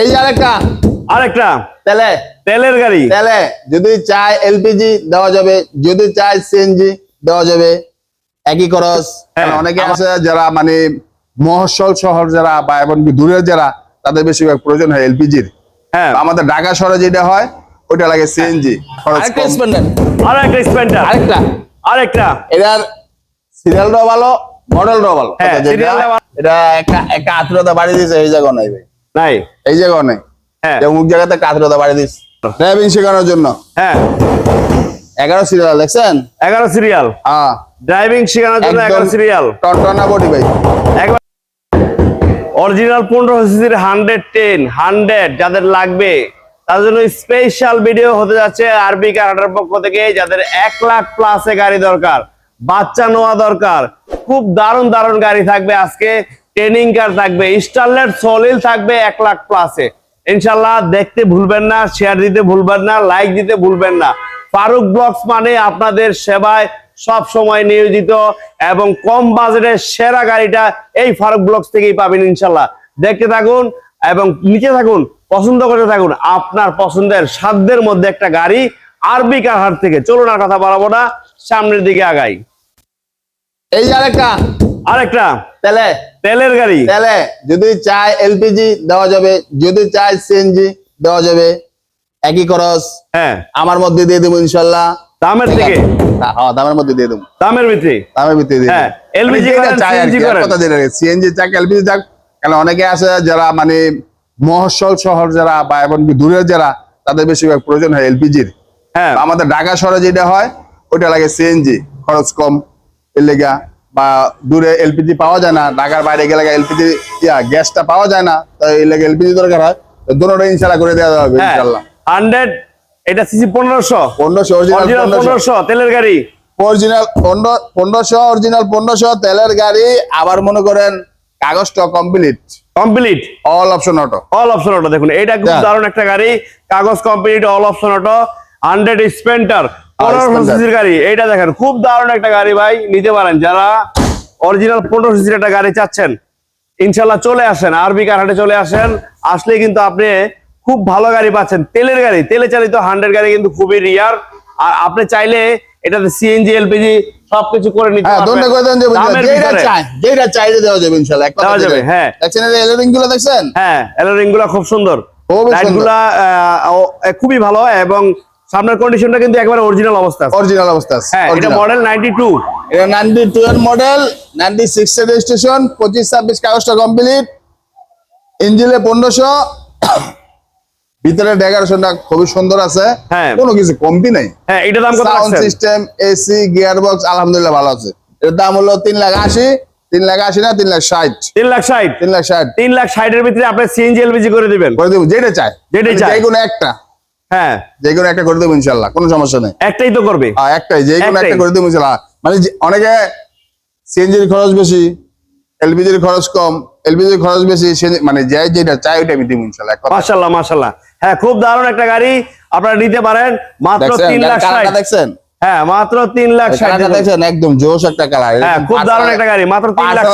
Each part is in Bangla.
এই যে আরেকটা। আরেকটা। তেলে। তেলের গাড়ি। তেলে। যদি চায় এলপিজি দেওয়া যাবে যদি চায় সিএনজি দেওয়া যাবে একই খরচ। হ্যাঁ। অনেকে আছে যারা মানে মহসল শহর যারা বা এমনকি দূরের যারা তাদের বেশিরভাগ প্রয়োজন হয় এলপিজির হ্যাঁ। আমাদের ঢাকা শহরে যেটা হয় ওইটা লাগে সিএনজি আরেকটা। স্পেন্ডার আরেকটা স্পেন্ডার আরেকটা। আরেকটা। এটার সিরিয়ালটাও ভালো মডেলটাও ভালো। হ্যাঁ, অর্থাৎ ভালো। এটা একটা একটা আত্মীয়তা বাড়ি দিয়েছে এই জায়গা নাই ভাই। নাই? এই জায়গা নেই হ্যাঁ। অমুক জায়গাতে আত্মীয়তা বাড়ি দিস। ড্রাইভিং শেখানোর জন্য। হ্যাঁ। এগারো সিরিয়াল দেখছেন? এগারো সিরিয়াল হ্যাঁ। ড্রাইভিং শেখানোর জন্য এগারো সিরিয়াল টনটনা বডি ভাই। একবার অরিজিনাল পনেরো সিসির হান্ড্রেড টেন হান্ড্রেড যাদের লাগবে। তার জন্য স্পেশাল ভিডিও হতে যাচ্ছে আরবি কারাটার পক্ষ থেকে যাদের এক লাখ প্লাসে গাড়ি দরকার বাচ্চা নেওয়া দরকার। খুব দারুণ দারুণ গাড়ি থাকবে আজকে। ট্রেনিং কার থাকবে স্টারলেট সলিল থাকবে এক লাখ প্লাসে ইনশাল্লাহ দেখতে ভুলবেন না শেয়ার দিতে ভুলবেন না লাইক দিতে ভুলবেন না। ফারুক ব্লগস মানে আপনাদের সেবায় সব সময় নিয়োজিত এবং কম বাজেটের সেরা গাড়িটা এই ফারুক ব্লগস থেকেই পাবেন ইনশাল্লাহ। দেখতে থাকুন এবং নিচে থাকুন, পছন্দ করতে থাকুন, আপনার পছন্দের সাধ্যের মধ্যে একটা গাড়ি আরবি কারহাট থেকে। চলুন আর কথা বাড়াবো না, সামনের দিকে আগাই। এই যে আরেকটা। আরেকটা। তেলে। তেলের গাড়ি। তেলে। যদি চায় এলপিজি দেওয়া যাবে যদি চায় সিএনজি দেওয়া যাবে একই খরচ। হ্যাঁ। আমার মধ্যে দিয়ে দেবো ইনশাল্লাহ। দামের থেকে হ্যাঁ দামের মধ্যে দিয়ে দেবো। দামের ভিতরে দামের ভিতরে দিয়ে হ্যাঁ, সিএনজি চাক এলপিজি চাক। কারণ অনেকে আছে যারা মানে মহসল শহর যারা বা এমনকি দূরের যারা তাদের বেশিরভাগ প্রয়োজন হয় এলপিজির। হ্যাঁ। আমাদের ঢাকা শহরে যেটা হয় ওইটা লাগে সিএনজি। খরচ কম। এর লেগা বা দূরে এলপিজি পাওয়া যায় না ঢাকার বাইরে গেলে এলপিজি ইয়া গ্যাসটা পাওয়া যায় না তো এই লেগে এলপিজি দরকার হয় তো দুটোটা ইনশাল্লাহ করে দেওয়া হবে হ্যাঁ ইনশাল্লাহ। হান্ড্রেড এটা সিসি পনেরোশো। পনেরোশো অরিজিনাল পনেরোশো। তেলের গাড়ি। অরিজিনাল পনেরোশো অরিজিনাল পনেরোশো তেলের গাড়ি আবার মনে করেন কাগজটা complete complete all option auto all option auto দেখুন এটা খুব। দারুণ একটা গাড়ি কাগজ complete all option auto hundred Sprinter পনেরো Sprinter। সিসির গাড়ি এইটা দেখেন খুব দারুণ একটা গাড়ি ভাই নিতে পারেন। যারা অরিজিনাল সিসির একটা গাড়ি চাচ্ছেন ইনশাল্লাহ চলে আসেন আরবি কারহাটে চলে আসেন। আসলে কিন্তু আপনি খুব ভালো গাড়ি পাচ্ছেন তেলের গাড়ি তেলে চালিত হান্ড্রেড গাড়ি কিন্তু খুবই রিয়ার আর আপনি চাইলে এটাতে সিএনজি এলপিজি সবকিছু করে নিতে হ্যাঁ পারবেন। যেটা চাই যেটা দেওয়া যাবে ইনশাল্লাহ দেওয়া যাবে, হ্যাঁ। দেখছেন এই এলোরিংগুলো দেখছেন? হ্যাঁ এলোরিংগুলা খুব সুন্দর। লাইটগুলা খুবই ভালো এবং সামনের কন্ডিশনটা কিন্তু একবারে অরিজিনাল অবস্থা আছে। অরিজিনাল অবস্থা আছে, হ্যাঁ এটা মডেল নাইনটি টু এটা নাইনটি টু এর মডেল নাইনটি সিক্স এর রেজিস্ট্রেশন পঁচিশ ছাব্বিশ কাগজটা কমপ্লিট ইঞ্জিনে পনেরোশো। ভিতরে ডেকোরেশনটা খুবই সুন্দর আছে। হ্যাঁ। কোনো কিছু কমতি নাই। হ্যাঁ এটা দাম কত sound system AC gear box আলহামদুলিল্লাহ ভালো আছে। এর দাম হলো তিন লাখ আশি। তিন লাখ আশি না তিন লাখ ষাট। তিন লাখ ষাট? তিন লাখ ষাট। তিন লাখ ষাটের ভিতরে আপনি সিএনজি এলপিজি করে দিবেন। করে দেবো যেটা চাই। যেটাই চায়। যে কোনো একটা। হ্যাঁ। যে কোনো একটা করে দেবো ইনশাল্লাহ কোনো সমস্যা নেই। একটাই তো করবে? হ্যাঁ, একটাই যে কোনো একটা করে দেবো ইনশাল্লাহ। মানে অনেকে সিএনজির খরচ বেশি এলপিজির খরচ কম এলপিজির খরচ বেশি মানে যে যেটা চাই ওইটা আমি দিব ইনশাল্লাহ। মাশাল্লাহ মাশাল্লাহ হ্যাঁ খুব দারুণ একটা গাড়ি আপনারা নিতে পারেন। মাত্র তিন লাখ দেখছেন? হ্যাঁ মাত্র তিন লাখ দেখছেন? একদম জোশ একটা কালার। হ্যাঁ খুব দারুণ একটা গাড়ি মাত্র তিন লাখ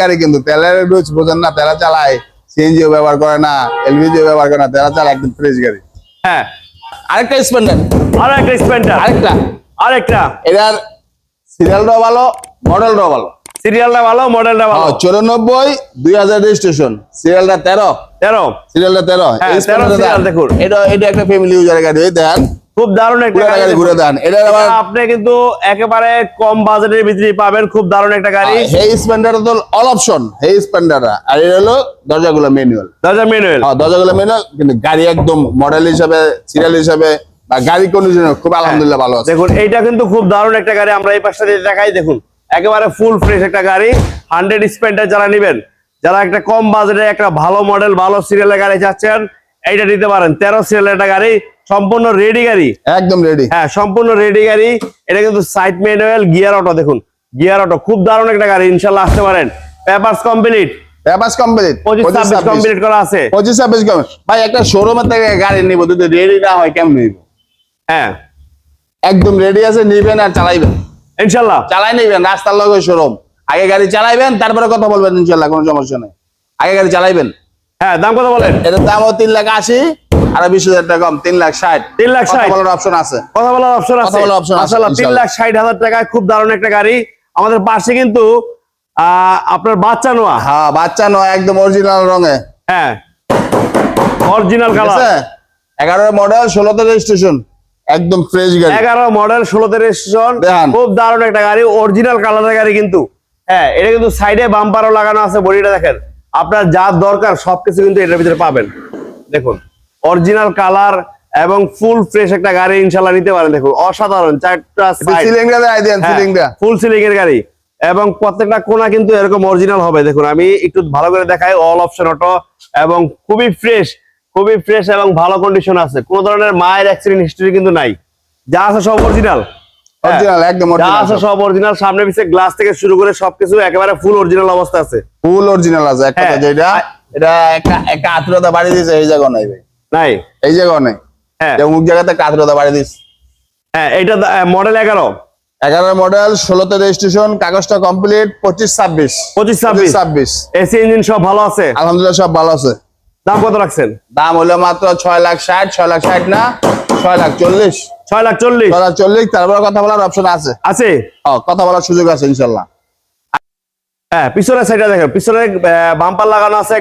গাড়ি কিন্তু। তেলের রুচ বোঝেন না তেলা চালায় সিএনজিও ব্যবহার করে না এলপিজিও ব্যবহার করে না তেলা চালায় একদম ফ্রেশ গাড়ি। হ্যাঁ আরেকটা স্পেন্ডার আরেকটা স্পেন্টার আরেকটা। আরেকটা। এটার সিরিয়ালটা ভালো মডেলটা ভালো। সিরিয়ালটা ভালো মডেলটা ভালো। চুরানব্বই দুই হাজার রেজিস্ট্রেশন সিরিয়ালটা তেরো। তেরো। সিরিয়ালটা তেরো। হ্যাঁ, এই 13 Splendor serial দেন। দেখুন। এটা এটা একটা ফ্যামিলি ইউজার গাড়ি দেন খুব দারুণ একটা গাড়ি ঘুরে দেন। এটা আপনি কিন্তু একেবারে কম বাজেটের ভিতরে পাবেন খুব দারুণ একটা গাড়ি। হে স্প্লেন্ডার তো অল অপশন হে স্প্লেন্ডার আর এটা হলো দরজাগুলো ম্যানুয়াল দরজা ম্যানুয়াল হ্যাঁ দরজাগুলো ম্যানুয়াল কিন্তু গাড়ি একদম মডেল হিসাবে সিরিয়াল হিসাবে বা গাড়ি কন্ডিশন খুব আলহামদুলিল্লাহ ভালো আছে। দেখুন এইটা কিন্তু খুব দারুণ একটা গাড়ি আমরা এই পাশটা দিয়ে দেখাই দেখুন একেবারে ফুল ফ্রেশ একটা গাড়ি হান্ড্রেড স্পেন্ডার যারা নেবেন যারা একটা কম বাজেটে একটা ভালো মডেল ভালো সিরিয়ালের গাড়ি চাচ্ছেন এইটা নিতে পারেন। তেরো সিরিয়ালের একটা গাড়ি সম্পূর্ণ রেডি গাড়ি? একদম রেডি হ্যাঁ সম্পূর্ণ রেডি গাড়ি। এটা কিন্তু সাইড ম্যানুয়াল গিয়ার অটো দেখুন। গিয়ার অটো খুব দারুণ একটা গাড়ি ইনশাল্লাহ আসতে পারেন। পেপারস কমপ্লিট পেপারস কমপ্লিট পঁচিশ ছাব্বিশ কমপ্লিট করা আছে। পঁচিশ ছাব্বিশ কমপ্লিট ভাই একটা শোরুমের থেকে গাড়ি নিব যদি রেডি না হয় কেমন নিব? হ্যাঁ। একদম রেডি আছে নিবেন আর চালাইবেন। ইনশাল্লাহ চালাই নিবেন রাস্তার লগে শোরুম আগে গাড়ি চালাইবেন তারপরে কথা বলবেন ইনশাল্লাহ কোনো সমস্যা নেই। আগে গাড়ি চালাইবেন। হ্যাঁ দাম কত বলেন? এটার দাম তিন লাখ আশি। আর বিশ হাজার টাকা কম তিন লাখ ষাট। তিন লাখ ষাট। বলার অপশন আছে। কথা বলার অপশন আছে। মাশাআল্লাহ, তিন লাখ ষাট হাজার টাকায় খুব দারুণ একটা গাড়ি। আমাদের পাশে কিন্তু আপনার বাচ্চা নোয়া। হ্যাঁ বাচ্চা নোয়া একদম অরিজিনাল রঙে। হ্যাঁ। অরিজিনাল কালার এগারো মডেল ষোলোতে রেজিস্ট্রেশন একদম ফ্রেশ গাড়ি। এগারো মডেল ষোলোতে রেজিস্ট্রেশন। খুব দারুণ একটা গাড়ি অরিজিনাল কালারের গাড়ি কিন্তু। হ্যাঁ এটা কিন্তু সাইডে বাম্পারও লাগানো আছে বডিটা দেখেন। আপনার যা দরকার সবকিছু কিন্তু এটার ভিতরে পাবেন। দেখুন। অরিজিনাল কালার এবং ফুল ফ্রেশ একটা গাড়ি ইনশাল্লাহ নিতে পারেন। দেখুন অসাধারণ চারটা ফুল সিলিং এর গাড়ি। এবং প্রত্যেকটা কোনা কিন্তু এরকম অরিজিনাল হবে। দেখুন আমি একটু ভালো করে দেখাই অল অপশন অটো এবং খুবই ফ্রেশ খুবই ফ্রেশ এবং ভালো কন্ডিশন আছে। কোন ধরনের মায়ের অ্যাক্সিডেন্ট হিস্টরি কিন্তু নাই। যা আছে সব অরিজিনাল অরিজিনাল একদম যা আছে সব। অরিজিনাল সামনে পিছে গ্লাস থেকে শুরু করে সবকিছু একেবারে ফুল অরিজিনাল অবস্থা আছে। ফুল অরিজিনাল আছে এক কথা হ্যাঁ। যেটা এটা একটা একটা আত্মীয়তা বাড়ি দিয়েছে এই জায়গা নাই ভাই। নাই? এই জায়গা নেই হ্যাঁ। যে অমুক জায়গাতে আত্মীয়তা বাড়ি দিস। হ্যাঁ এটা মডেল এগারো। এগারো মডেল ষোলোতে রেজিস্ট্রেশন কাগজটা কমপ্লিট পঁচিশ ছাব্বিশ। পঁচিশ ছাব্বিশ। ছাব্বিশ। এসি ইঞ্জিন সব ভালো আছে? আলহামদুলিল্লাহ সব ভালো আছে। দাম কত রাখছেন? দাম হলো মাত্র ছয় লাখ ষাট ছয় লাখ ষাট না ছয় লাখ চল্লিশ। ছয় লাখ চল্লিশ। ছয় লাখ চল্লিশ তারপরে কথা বলার অপশন আছে। আছে? ও, কথা বলার সুযোগ আছে ইনশাল্লাহ। হ্যাঁ পিছনের সাইডটা দেখেন পিছনে বাম্পার লাগানো আছে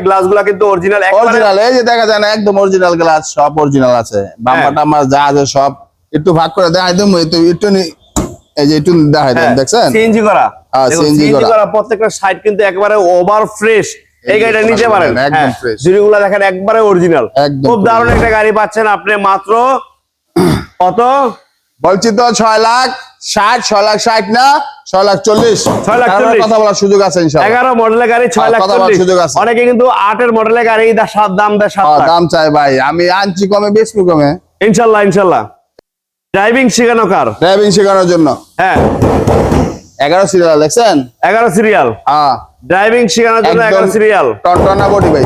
কিন্তু অরিজিনাল অরিজিনাল এই যে দেখা যায় না একদম অরিজিনাল গ্লাস সব অরিজিনাল আছে। বাম্পার টাম্বার যা আছে সব একটু ভাগ করে দেখাই দেবো একটু একটু এই যে একটু দেখাই দেন দেখছেন? সিএনজি করা। হ্যাঁ, করা। প্রত্যেকটা সাইড কিন্তু একেবারে ওভার ফ্রেশ এই গাড়িটা নিতে পারেন। একদম হ্যাঁ, fresh। দেখেন একবারে অরিজিনাল খুব দারুণ একটা গাড়ি পাচ্ছেন আপনি মাত্র কত? বলছি তো ছয় লাখ ষাট ছয় লাখ ষাট না? ছয় লাখ চল্লিশ। ছয় লাখ চল্লিশ। কথা বলার সুযোগ আছে এগারো মডেলের গাড়ি ছয় হ্যাঁ, লাখ কথা বলার চল্লিশ। সুযোগ আছে। অনেকে কিন্তু আটের মডেলের গাড়ি সাত দাম দেয় সাত দাম চাই ভাই। আমি আনছি কমে বেশি কমে। ইনশাল্লাহ ইনশাল্লাহ। ড্রাইভিং শেখানো কার? ড্রাইভিং শেখানোর জন্য। হ্যাঁ। এগারো সিরিয়াল দেখছেন? এগারো সিরিয়াল হ্যাঁ। ড্রাইভিং শেখানোর জন্য এগারো সিরিয়াল টনটনা বডি ভাই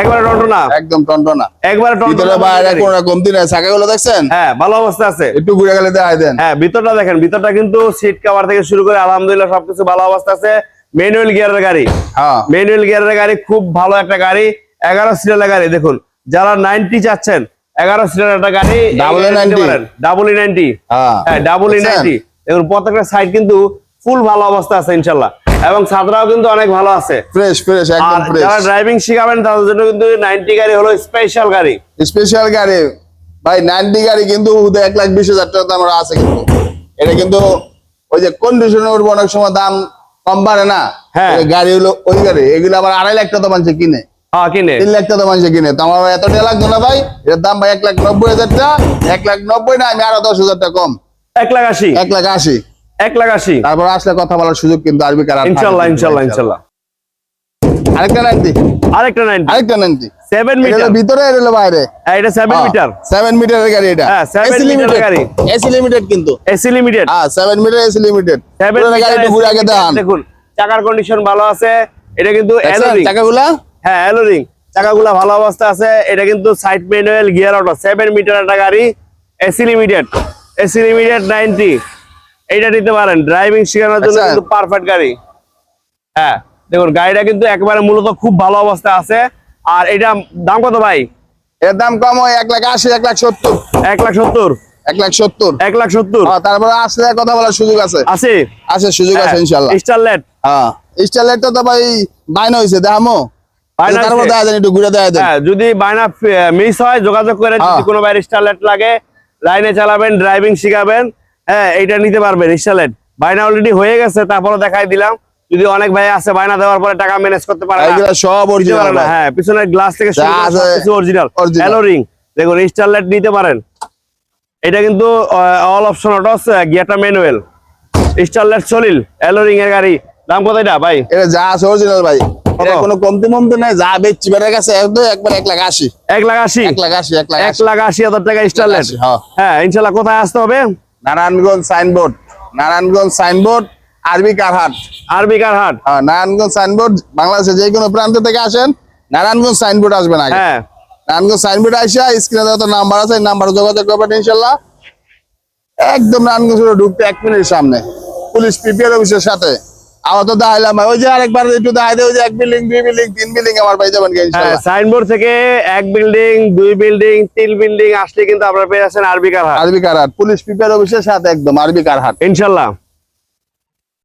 একবারে টন্টনা? একদম টনটনা। একবারে ভিতরে বাইরে কোনো কমতি নাই। চাকাগুলো দেখছেন? হ্যাঁ ভালো অবস্থা আছে। একটু ঘুরে গেলে দেখাই দেন। হ্যাঁ ভিতরটা দেখেন। ভিতরটা কিন্তু সিট কভার থেকে শুরু করে আলহামদুলিল্লাহ সবকিছু ভালো অবস্থা আছে। ম্যানুয়াল গিয়ারের গাড়ি। হ্যাঁ। ম্যানুয়াল গিয়ারের গাড়ি খুব ভালো একটা গাড়ি। এগারো সিটারের গাড়ি দেখুন। যারা নাইনটি চাচ্ছেন এগারো সিটারের একটা গাড়ি A 90 ডাবল ই নাইনটি হ্যাঁ। ডাবল ই দেখছেন? নাইনটি দেখুন প্রত্যেকটা সাইড কিন্তু ফুল ভালো অবস্থা আছে ইনশাল্লাহ এবং ছাত্রাও কিন্তু অনেক ভালো আছে। ফ্রেশ ফ্রেশ একদম ফ্রেশ যারা ড্রাইভিং শিখাবেন তাদের জন্য কিন্তু নাইনটি গাড়ি হলো স্পেশাল গাড়ি। স্পেশাল গাড়ি। ভাই নাইনটি গাড়ি কিন্তু হুদে এক লাখ বিশ হাজার টাকা দাম আছে কিন্তু। এটা কিন্তু ওই যে কন্ডিশনে উঠবো অনেক সময় দাম কম বাড়ে না। হ্যাঁ। গাড়ি হলো ওই গাড়ি। এগুলো আবার আড়াই লাখ টাকা মানুষ কিনে। হ্যাঁ কিনে। তিন লাখ টাকা মানুষ কিনে। তো আমার এত টাকা লাগতো না ভাই? এর দাম ভাই এক লাখ নব্বই হাজার টাকা। এক লাখ নব্বই না আমি আরও দশ হাজার টাকা কম। এক লাখ আশি। এক লাখ আশি। এক লাখ আশি। তারপর আসলে কথা বলার সুযোগ কিন্তু আরবি কার ইনশাল্লাহ ইনশাল্লাহ ইনশাল্লাহ। আরেকটা নাইনটি আরেকটা নাইনটি আরেকটা মিটার ভিতরে এটা হলো বাইরে। এটা সেভেন মিটার সেভেন মিটারের গাড়ি এটা। হ্যাঁ, গাড়ি। এসি লিমিটেড কিন্তু। এসি লিমিটেড হ্যাঁ মিটার এসি লিমিটেড ঘুরে আগে দেখান। দেখুন চাকার কন্ডিশন ভালো আছে। এটা কিন্তু দেখছেন অ্যালোরিং চাকাগুলা? হ্যাঁ অ্যালোরিং চাকাগুলো ভালো অবস্থা আছে। এটা কিন্তু সাইড ম্যানুয়াল গিয়ার অটো একটা গাড়ি AC limited AC limited ninety এইটা নিতে পারেন। ড্রাইভিং শেখানোর জন্য আচ্ছা। কিন্তু পারফেক্ট গাড়ি। হ্যাঁ দেখুন গাড়িটা কিন্তু একবারে মূলত খুব ভালো অবস্থা আছে। আর এটা দাম কত ভাই? এর দাম কম হয় এক লাখ আশি এক লাখ সত্তর। এক লাখ সত্তর? এক লাখ সত্তর। এক লাখ সত্তর? হ্যাঁ, তারপরে আসলে কথা বলার সুযোগ আছে। আছে? আছে সুযোগ আছে ইনশাল্লাহ স্টারলেট হ্যাঁ স্টারলাইটটা তো ভাই বাইনা হয়েছে দেখামো? বাইনা হ্যাঁ যদি বায়না মিস হয় যোগাযোগ করে যদি হ্যাঁ। কোনো বাইরে স্টারলেট লাগে লাইনে চালাবেন ড্রাইভিং শিখাবেন। হ্যাঁ এইটা নিতে পারবেন স্টারলেট বায়না অলরেডি হয়ে গেছে তারপরে দেখাই দিলাম। যদি অনেক ভাই আছে বায়না দেওয়ার পরে টাকা ম্যানেজ করতে পারে না। সব অরিজিনাল হ্যাঁ পিছনের গ্লাস থেকে আছে, অরিজিনাল original। অ্যালোরিং দেখুন স্টারলেট নিতে পারেন। এটা কিন্তু অল অপশন অটোস গিয়ারটা ম্যানুয়াল স্টারলেট সলিল অ্যালোরিং এর গাড়ি। দাম কত এটা ভাই? এটা যা আছে অরিজিনাল ভাই। কোনো কমতি মমতি নাই যা বেচছি বেটার কাছে একদম একবার এক লাখ আশি। এক লাখ আশি? এক লাখ আশি এক লাখ এক আশি লাখ আশি হাজার টাকা স্টারলেট আশি, হ্যাঁ। হ্যাঁ ইনশাল্লাহ কোথায় আসতে হবে? নারায়ণগঞ্জ সাইনবোর্ড নারায়ণগঞ্জ সাইনবোর্ড আরবি কারহাট। আরবি কারহাট। হ্যাঁ নারায়ণগঞ্জ সাইনবোর্ড বাংলাদেশের যে কোনো প্রান্ত থেকে আসেন নারায়ণগঞ্জ সাইনবোর্ড আসবেন আগে। হ্যাঁ। নারায়ণগঞ্জ সাইনবোর্ড আইসা স্ক্রিনে যত নাম্বার আছে নাম্বার যোগাযোগ করবেন ইনশাল্লাহ। একদম নারায়ণগঞ্জ ঢুকতে এক মিনিট সামনে। পুলিশ পিপিআর অফিসের সাথে। আবার তো দেখাইলাম ভাই। ওই যে আরেকবার একটু দেখাই দে ওই যে এক বিল্ডিং দুই বিল্ডিং তিন বিল্ডিং আমার পাই যাবেন হ্যাঁ সাইনবোর্ড থেকে এক বিল্ডিং দুই বিল্ডিং তিন বিল্ডিং আসলে কিন্তু আপনারা পেয়ে আছেন আরবি কার হাট। আরবি কারহাট পুলিশ পিপের অফিসের সাথে একদম আরবি কারহাট ইনশাল্লাহ।